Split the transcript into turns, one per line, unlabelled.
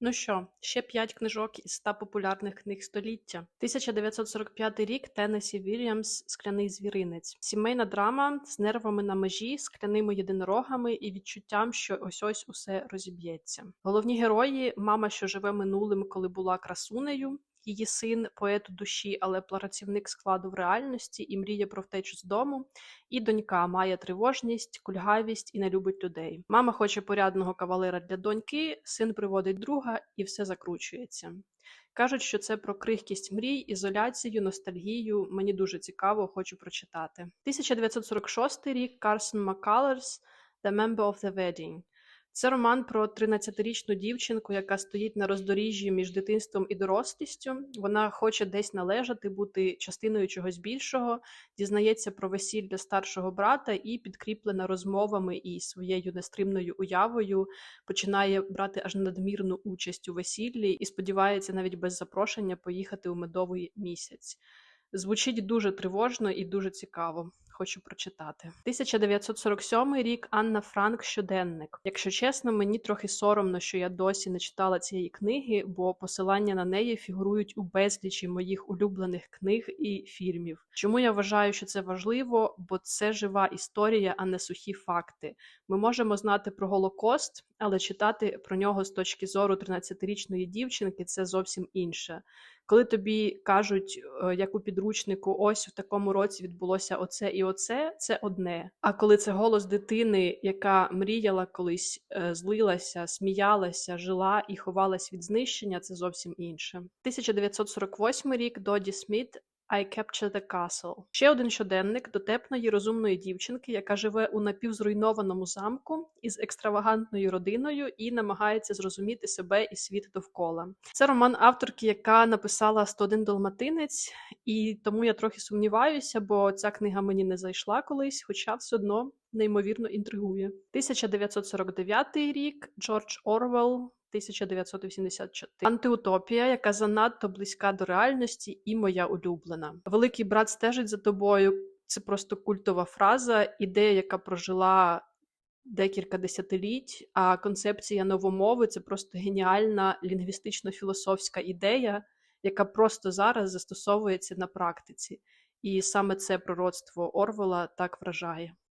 Ну що, ще п'ять книжок із ста популярних книг століття. 1945 рік Теннесі Вільямс Скляний звіринець. Сімейна драма з нервами на межі, скляними єдинорогами і відчуттям, що ось ось усе розіб'ється. Головні герої мама, що живе минулим, коли була красунею. Її син поет душі, але працівник складу в реальності і мріє про втечу з дому. І донька має тривожність, кульгавість і не любить людей. Мама хоче порядного кавалера для доньки, син приводить друга, і все закручується. Кажуть, що це про крихкість мрій, ізоляцію, ностальгію. Мені дуже цікаво, хочу прочитати. 1946 рік Карсон Маккалерс The Member of the Wedding. Це роман про 13-річну дівчинку, яка стоїть на роздоріжжі між дитинством і дорослістю. Вона хоче десь належати, бути частиною чогось більшого, дізнається про весілля старшого брата і, підкріплена розмовами і своєю нестримною уявою, починає брати аж надмірну участь у весіллі і сподівається навіть без запрошення поїхати у медовий місяць. Звучить дуже тривожно і дуже цікаво. Хочу прочитати. 1947 рік Анна Франк щоденник. Якщо чесно, мені трохи соромно, що я досі не читала цієї книги, бо посилання на неї фігурують у безлічі моїх улюблених книг і фільмів. Чому я вважаю, що це важливо? Бо це жива історія, а не сухі факти. Ми можемо знати про Голокост, але читати про нього з точки зору 13-річної дівчинки це зовсім інше. Коли тобі кажуть, е, як у підручнику, ось в такому році відбулося оце і оце, це одне. А коли це голос дитини, яка мріяла колись, е, злилася, сміялася, жила і ховалась від знищення, це зовсім інше. 1948 рік Доді Сміт I Capture the Castle. Ще один щоденник дотепної розумної дівчинки, яка живе у напівзруйнованому замку із екстравагантною родиною і намагається зрозуміти себе і світ довкола. Це роман авторки, яка написала «101 долматинець, і тому я трохи сумніваюся, бо ця книга мені не зайшла колись, хоча все одно неймовірно інтригує. 1949 рік Джордж Орвелл. 1984. Антиутопія, яка занадто близька до реальності, і моя улюблена. Великий брат стежить за тобою. Це просто культова фраза, ідея, яка прожила декілька десятиліть. А концепція новомови це просто геніальна лінгвістично-філософська ідея, яка просто зараз застосовується на практиці. І саме це пророцтво Орвела так вражає.